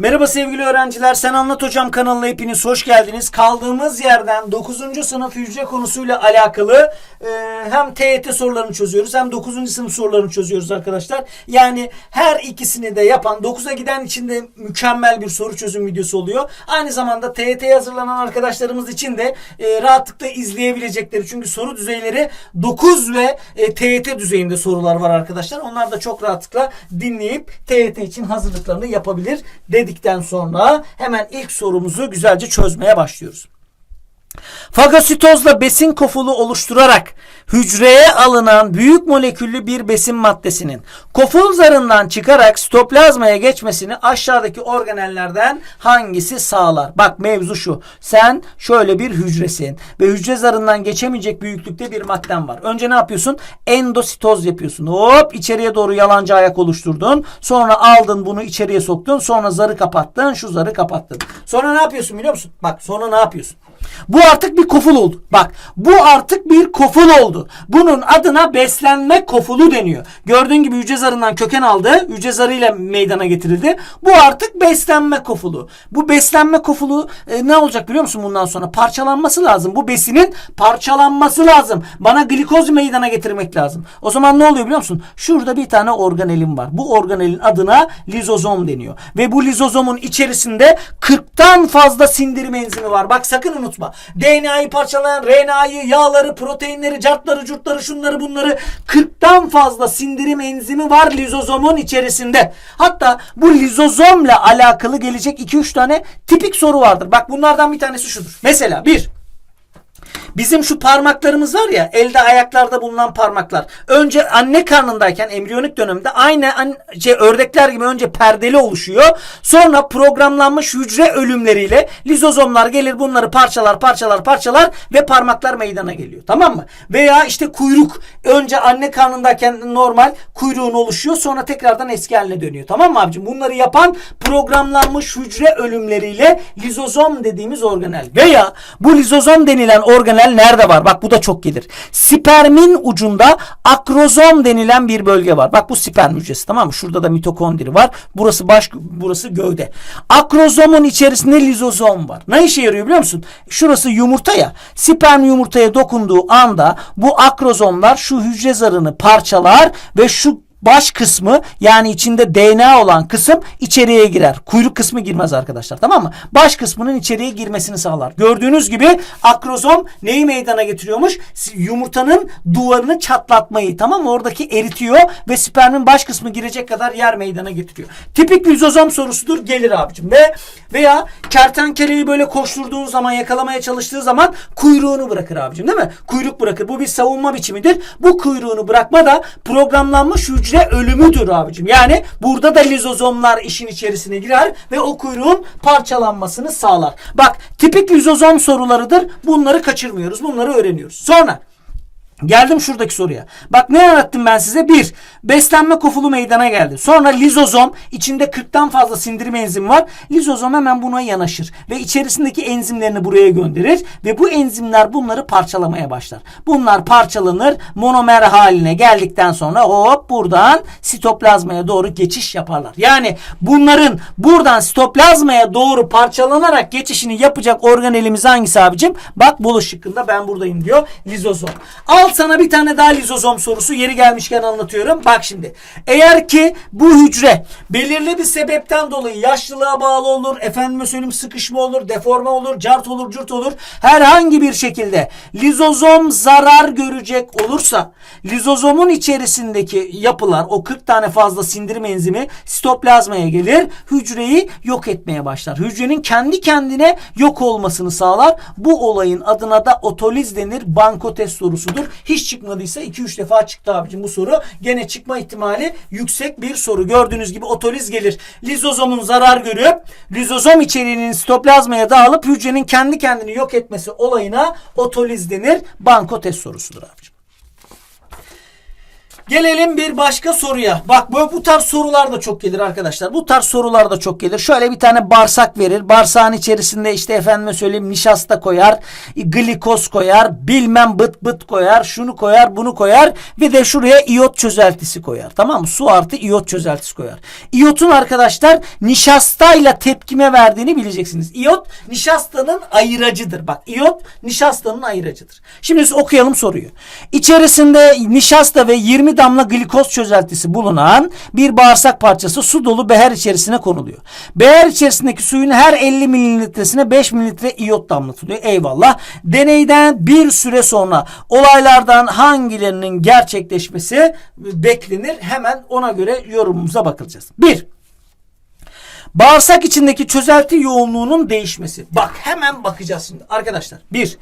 Merhaba sevgili öğrenciler. Sen Anlat Hocam kanalına hepiniz hoş geldiniz. Kaldığımız yerden 9. sınıf hücre konusuyla alakalı e, hem TYT sorularını çözüyoruz hem 9. sınıf sorularını çözüyoruz arkadaşlar. Yani her ikisini de yapan 9'a giden için de mükemmel bir soru çözüm videosu oluyor. Aynı zamanda TYT'ye hazırlanan arkadaşlarımız için de e, rahatlıkla izleyebilecekleri. Çünkü soru düzeyleri 9 ve e, TYT düzeyinde sorular var arkadaşlar. Onlar da çok rahatlıkla dinleyip TYT için hazırlıklarını yapabilir dedikten sonra hemen ilk sorumuzu güzelce çözmeye başlıyoruz. Fagositozla besin kofulu oluşturarak hücreye alınan büyük moleküllü bir besin maddesinin koful zarından çıkarak sitoplazmaya geçmesini aşağıdaki organellerden hangisi sağlar? Bak mevzu şu. Sen şöyle bir hücresin ve hücre zarından geçemeyecek büyüklükte bir madden var. Önce ne yapıyorsun? Endositoz yapıyorsun. Hop içeriye doğru yalancı ayak oluşturdun. Sonra aldın bunu içeriye soktun. Sonra zarı kapattın. Şu zarı kapattın. Sonra ne yapıyorsun biliyor musun? Bak sonra ne yapıyorsun? Bu artık bir koful oldu. Bak bu artık bir koful oldu. Bunun adına beslenme kofulu deniyor. Gördüğün gibi hücre zarından köken aldı. Hücre zarıyla meydana getirildi. Bu artık beslenme kofulu. Bu beslenme kofulu e, ne olacak biliyor musun bundan sonra? Parçalanması lazım. Bu besinin parçalanması lazım. Bana glikoz meydana getirmek lazım. O zaman ne oluyor biliyor musun? Şurada bir tane organelim var. Bu organelin adına lizozom deniyor. Ve bu lizozomun içerisinde 40'tan fazla sindirim enzimi var. Bak sakın unutma. DNA'yı parçalayan RNA'yı, yağları, proteinleri, cartları, curtları, şunları bunları 40'tan fazla sindirim enzimi var lizozomun içerisinde. Hatta bu lizozomla alakalı gelecek 2-3 tane tipik soru vardır. Bak bunlardan bir tanesi şudur. Mesela bir Bizim şu parmaklarımız var ya elde ayaklarda bulunan parmaklar. Önce anne karnındayken embriyonik dönemde aynı an, şey, ördekler gibi önce perdeli oluşuyor. Sonra programlanmış hücre ölümleriyle lizozomlar gelir bunları parçalar parçalar parçalar ve parmaklar meydana geliyor. Tamam mı? Veya işte kuyruk önce anne karnındayken normal kuyruğun oluşuyor sonra tekrardan eski haline dönüyor. Tamam mı abicim? Bunları yapan programlanmış hücre ölümleriyle lizozom dediğimiz organel. Veya bu lizozom denilen organel nerede var? Bak bu da çok gelir. Spermin ucunda akrozom denilen bir bölge var. Bak bu sperm hücresi tamam mı? Şurada da mitokondri var. Burası baş burası gövde. Akrozomun içerisinde lizozom var. Ne işe yarıyor biliyor musun? Şurası yumurta ya. Sperm yumurtaya dokunduğu anda bu akrozomlar şu hücre zarını parçalar ve şu baş kısmı yani içinde DNA olan kısım içeriye girer. Kuyruk kısmı girmez arkadaşlar tamam mı? Baş kısmının içeriye girmesini sağlar. Gördüğünüz gibi akrozom neyi meydana getiriyormuş? Yumurtanın duvarını çatlatmayı tamam mı? Oradaki eritiyor ve spermin baş kısmı girecek kadar yer meydana getiriyor. Tipik lizozom sorusudur gelir abicim. Ve veya kertenkeleyi böyle koşturduğun zaman yakalamaya çalıştığı zaman kuyruğunu bırakır abicim değil mi? Kuyruk bırakır. Bu bir savunma biçimidir. Bu kuyruğunu bırakma da programlanmış hücre ölümüdür abicim. Yani burada da lizozomlar işin içerisine girer ve o kuyruğun parçalanmasını sağlar. Bak tipik lizozom sorularıdır. Bunları kaçırmıyoruz. Bunları öğreniyoruz. Sonra Geldim şuradaki soruya. Bak ne anlattım ben size? Bir, beslenme kofulu meydana geldi. Sonra lizozom, içinde 40'tan fazla sindirim enzimi var. Lizozom hemen buna yanaşır. Ve içerisindeki enzimlerini buraya gönderir. Ve bu enzimler bunları parçalamaya başlar. Bunlar parçalanır. Monomer haline geldikten sonra hop buradan sitoplazmaya doğru geçiş yaparlar. Yani bunların buradan sitoplazmaya doğru parçalanarak geçişini yapacak organelimiz hangisi abicim? Bak buluş şıkkında ben buradayım diyor lizozom. Al sana bir tane daha lizozom sorusu. Yeri gelmişken anlatıyorum. Bak şimdi. Eğer ki bu hücre belirli bir sebepten dolayı yaşlılığa bağlı olur, efendime söyleyeyim sıkışma olur, deforme olur, cart olur, cürt olur. Herhangi bir şekilde lizozom zarar görecek olursa lizozomun içerisindeki yapılar o 40 tane fazla sindirim enzimi sitoplazmaya gelir. Hücreyi yok etmeye başlar. Hücrenin kendi kendine yok olmasını sağlar. Bu olayın adına da otoliz denir. Banko test sorusudur. Hiç çıkmadıysa 2-3 defa çıktı abicim bu soru. Gene çıkma ihtimali yüksek bir soru. Gördüğünüz gibi otoliz gelir. Lizozomun zarar görüp lizozom içeriğinin sitoplazmaya dağılıp hücrenin kendi kendini yok etmesi olayına otoliz denir. Banko test sorusudur abicim. Gelelim bir başka soruya. Bak bu, bu tarz sorular da çok gelir arkadaşlar. Bu tarz sorular da çok gelir. Şöyle bir tane bağırsak verir. Bağırsağın içerisinde işte efendime söyleyeyim nişasta koyar. Glikoz koyar. Bilmem bıt bıt koyar. Şunu koyar bunu koyar. Bir de şuraya iyot çözeltisi koyar. Tamam mı? Su artı iyot çözeltisi koyar. İyotun arkadaşlar nişastayla tepkime verdiğini bileceksiniz. İyot nişastanın ayıracıdır. Bak iyot nişastanın ayıracıdır. Şimdi okuyalım soruyu. İçerisinde nişasta ve 20 damla glikoz çözeltisi bulunan bir bağırsak parçası su dolu beher içerisine konuluyor. Beher içerisindeki suyun her 50 mililitresine 5 mililitre iyot damlatılıyor. Eyvallah. Deneyden bir süre sonra olaylardan hangilerinin gerçekleşmesi beklenir? Hemen ona göre yorumumuza bakacağız. 1. Bağırsak içindeki çözelti yoğunluğunun değişmesi. Bak hemen bakacağız şimdi. Arkadaşlar bir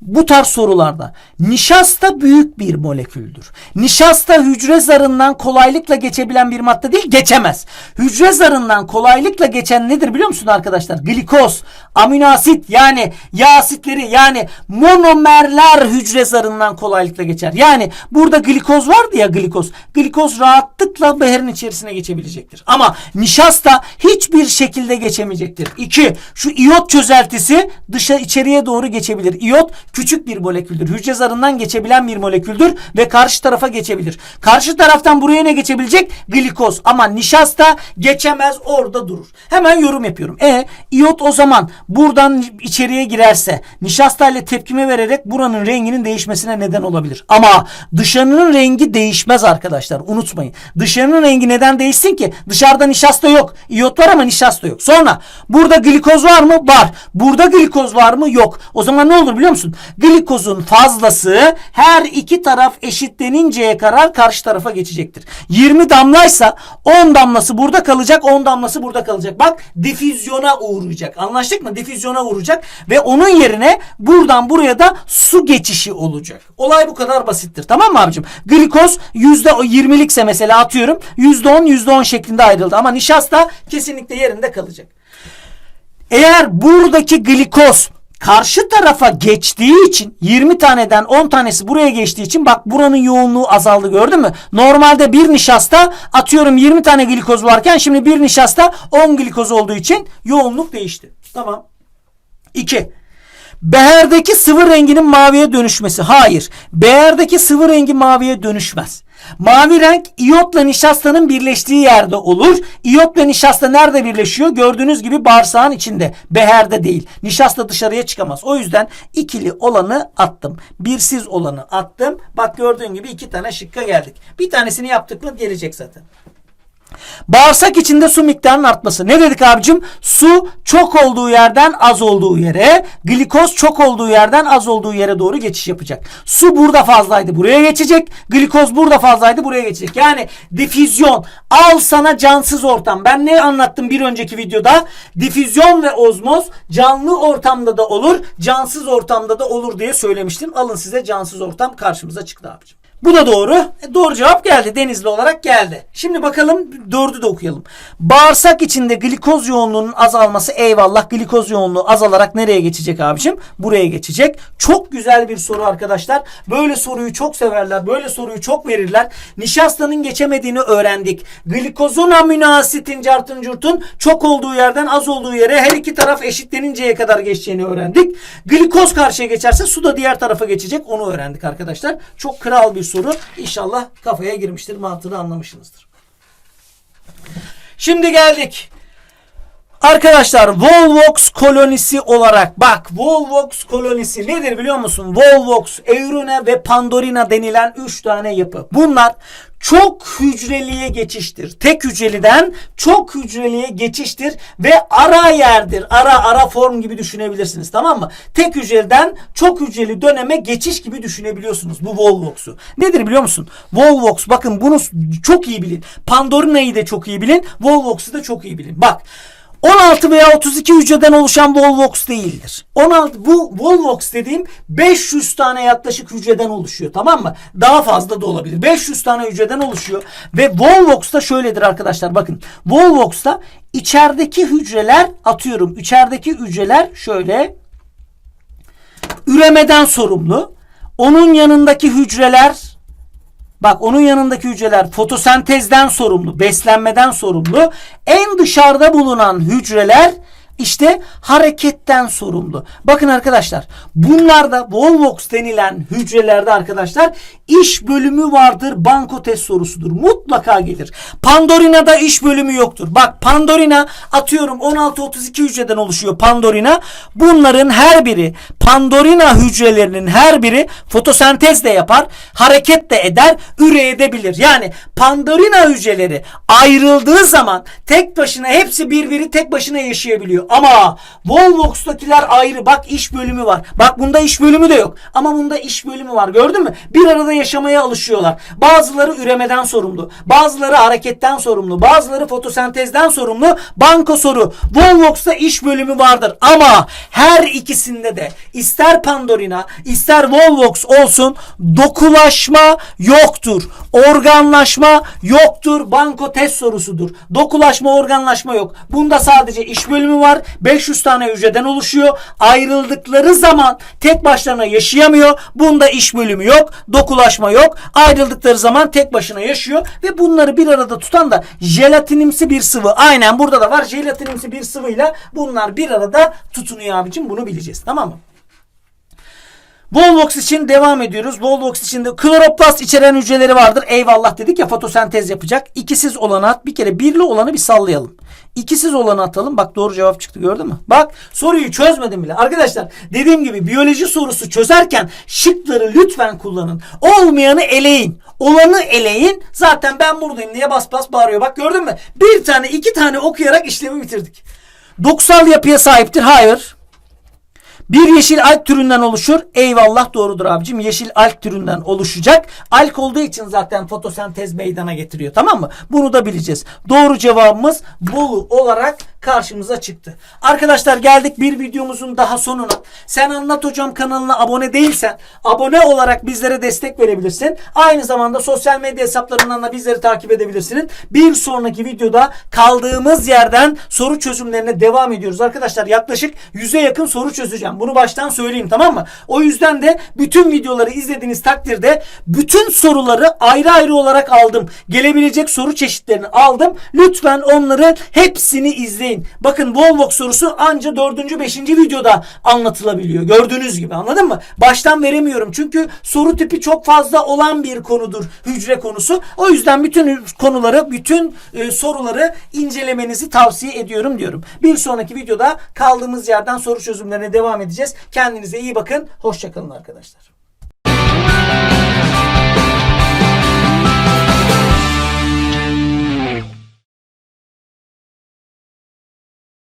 bu tarz sorularda nişasta büyük bir moleküldür. Nişasta hücre zarından kolaylıkla geçebilen bir madde değil, geçemez. Hücre zarından kolaylıkla geçen nedir biliyor musun arkadaşlar? Glikoz, amino asit yani yağ asitleri yani monomerler hücre zarından kolaylıkla geçer. Yani burada glikoz vardı ya glikoz. Glikoz rahatlıkla beherin içerisine geçebilecektir. Ama nişasta hiçbir şekilde geçemeyecektir. İki, şu iyot çözeltisi dışa içeriye doğru geçebilir. İyot küçük bir moleküldür. Hücre zarından geçebilen bir moleküldür ve karşı tarafa geçebilir. Karşı taraftan buraya ne geçebilecek? Glikoz. Ama nişasta geçemez orada durur. Hemen yorum yapıyorum. E iyot o zaman buradan içeriye girerse nişasta ile tepkime vererek buranın renginin değişmesine neden olabilir. Ama dışarının rengi değişmez arkadaşlar. Unutmayın. Dışarının rengi neden değişsin ki? Dışarıda nişasta yok. İyot var ama nişasta yok. Sonra burada glikoz var mı? Var. Burada glikoz var mı? Yok. O zaman ne olur biliyor musun? Glikozun fazlası her iki taraf eşitleninceye kadar karşı tarafa geçecektir. 20 damlaysa 10 damlası burada kalacak 10 damlası burada kalacak. Bak difüzyona uğrayacak. Anlaştık mı? Difüzyona uğrayacak ve onun yerine buradan buraya da su geçişi olacak. Olay bu kadar basittir. Tamam mı abicim? Glikoz %20'likse mesela atıyorum %10 %10 şeklinde ayrıldı ama nişasta kesinlikle yerinde kalacak. Eğer buradaki glikoz karşı tarafa geçtiği için 20 taneden 10 tanesi buraya geçtiği için bak buranın yoğunluğu azaldı gördün mü? Normalde bir nişasta atıyorum 20 tane glikoz varken şimdi bir nişasta 10 glikoz olduğu için yoğunluk değişti. Tamam. 2. Beherdeki sıvı renginin maviye dönüşmesi. Hayır. Beherdeki sıvı rengi maviye dönüşmez. Mavi renk iyotla nişastanın birleştiği yerde olur. İyotla nişasta nerede birleşiyor? Gördüğünüz gibi bağırsağın içinde. Beherde değil. Nişasta dışarıya çıkamaz. O yüzden ikili olanı attım. Birsiz olanı attım. Bak gördüğün gibi iki tane şıkka geldik. Bir tanesini yaptık mı gelecek zaten. Bağırsak içinde su miktarının artması. Ne dedik abicim? Su çok olduğu yerden az olduğu yere, glikoz çok olduğu yerden az olduğu yere doğru geçiş yapacak. Su burada fazlaydı buraya geçecek. Glikoz burada fazlaydı buraya geçecek. Yani difüzyon. Al sana cansız ortam. Ben ne anlattım bir önceki videoda? Difüzyon ve ozmoz canlı ortamda da olur, cansız ortamda da olur diye söylemiştim. Alın size cansız ortam karşımıza çıktı abicim. Bu da doğru. E, doğru cevap geldi. Denizli olarak geldi. Şimdi bakalım dördü de okuyalım. Bağırsak içinde glikoz yoğunluğunun azalması eyvallah. Glikoz yoğunluğu azalarak nereye geçecek abicim? Buraya geçecek. Çok güzel bir soru arkadaşlar. Böyle soruyu çok severler. Böyle soruyu çok verirler. Nişastanın geçemediğini öğrendik. Glikozun amino asitin cartın curtun çok olduğu yerden az olduğu yere her iki taraf eşitleninceye kadar geçeceğini öğrendik. Glikoz karşıya geçerse su da diğer tarafa geçecek. Onu öğrendik arkadaşlar. Çok kral bir soru. İnşallah kafaya girmiştir. Mantığını anlamışsınızdır. Şimdi geldik. Arkadaşlar Volvox kolonisi olarak bak Volvox kolonisi nedir biliyor musun? Volvox, Euruna ve Pandorina denilen 3 tane yapı. Bunlar çok hücreliye geçiştir. Tek hücreliden çok hücreliye geçiştir ve ara yerdir. Ara ara form gibi düşünebilirsiniz tamam mı? Tek hücreden çok hücreli döneme geçiş gibi düşünebiliyorsunuz bu Volvox'u. Nedir biliyor musun? Volvox bakın bunu çok iyi bilin. Pandorina'yı da çok iyi bilin. Volvox'u da çok iyi bilin. Bak 16 veya 32 hücreden oluşan Volvox değildir. 16 bu Volvox dediğim 500 tane yaklaşık hücreden oluşuyor tamam mı? Daha fazla da olabilir. 500 tane hücreden oluşuyor ve Volvox da şöyledir arkadaşlar bakın. Volvox'ta içerideki hücreler atıyorum içerideki hücreler şöyle üremeden sorumlu. Onun yanındaki hücreler Bak onun yanındaki hücreler fotosentezden sorumlu, beslenmeden sorumlu. En dışarıda bulunan hücreler işte hareketten sorumlu. Bakın arkadaşlar bunlarda Volvox denilen hücrelerde arkadaşlar iş bölümü vardır. Banko test sorusudur. Mutlaka gelir. Pandorina'da iş bölümü yoktur. Bak Pandorina atıyorum 16-32 hücreden oluşuyor Pandorina. Bunların her biri Pandorina hücrelerinin her biri fotosentez de yapar, hareket de eder, üreyebilir. Yani Pandorina hücreleri ayrıldığı zaman tek başına hepsi birbiri tek başına yaşayabiliyor. Ama Volvox'takiler ayrı. Bak iş bölümü var. Bak bunda iş bölümü de yok. Ama bunda iş bölümü var. Gördün mü? Bir arada yaşamaya alışıyorlar. Bazıları üremeden sorumlu. Bazıları hareketten sorumlu. Bazıları fotosentezden sorumlu. Banko soru. Volvox'ta iş bölümü vardır. Ama her ikisinde de ister Pandorina ister Volvox olsun dokulaşma yoktur. Organlaşma yoktur. Banko test sorusudur. Dokulaşma organlaşma yok. Bunda sadece iş bölümü var. 500 tane hücreden oluşuyor. Ayrıldıkları zaman tek başlarına yaşayamıyor. Bunda iş bölümü yok. Dokulaşma yok. Ayrıldıkları zaman tek başına yaşıyor ve bunları bir arada tutan da jelatinimsi bir sıvı. Aynen burada da var. Jelatinimsi bir sıvıyla bunlar bir arada tutunuyor abicim. Bunu bileceğiz. Tamam mı? Volvox için devam ediyoruz. Volvox içinde kloroplast içeren hücreleri vardır. Eyvallah dedik ya fotosentez yapacak. İkisiz olanı at. Bir kere birli olanı bir sallayalım. İkisiz olanı atalım. Bak doğru cevap çıktı gördün mü? Bak soruyu çözmedim bile. Arkadaşlar dediğim gibi biyoloji sorusu çözerken şıkları lütfen kullanın. Olmayanı eleyin. Olanı eleyin. Zaten ben buradayım diye bas bas bağırıyor. Bak gördün mü? Bir tane iki tane okuyarak işlemi bitirdik. Doksal yapıya sahiptir. Hayır. Bir yeşil alg türünden oluşur. Eyvallah doğrudur abicim. Yeşil alg türünden oluşacak. Alg olduğu için zaten fotosentez meydana getiriyor. Tamam mı? Bunu da bileceğiz. Doğru cevabımız Bolu olarak karşımıza çıktı. Arkadaşlar geldik bir videomuzun daha sonuna. Sen Anlat Hocam kanalına abone değilsen abone olarak bizlere destek verebilirsin. Aynı zamanda sosyal medya hesaplarından da bizleri takip edebilirsiniz. Bir sonraki videoda kaldığımız yerden soru çözümlerine devam ediyoruz. Arkadaşlar yaklaşık 100'e yakın soru çözeceğim. Bunu baştan söyleyeyim tamam mı? O yüzden de bütün videoları izlediğiniz takdirde bütün soruları ayrı ayrı olarak aldım. Gelebilecek soru çeşitlerini aldım. Lütfen onları hepsini izleyin. Bakın Volvox sorusu anca 4. 5. videoda anlatılabiliyor. Gördüğünüz gibi anladın mı? Baştan veremiyorum. Çünkü soru tipi çok fazla olan bir konudur. Hücre konusu. O yüzden bütün konuları, bütün e, soruları incelemenizi tavsiye ediyorum diyorum. Bir sonraki videoda kaldığımız yerden soru çözümlerine devam edeceğiz. Kendinize iyi bakın. Hoşçakalın arkadaşlar.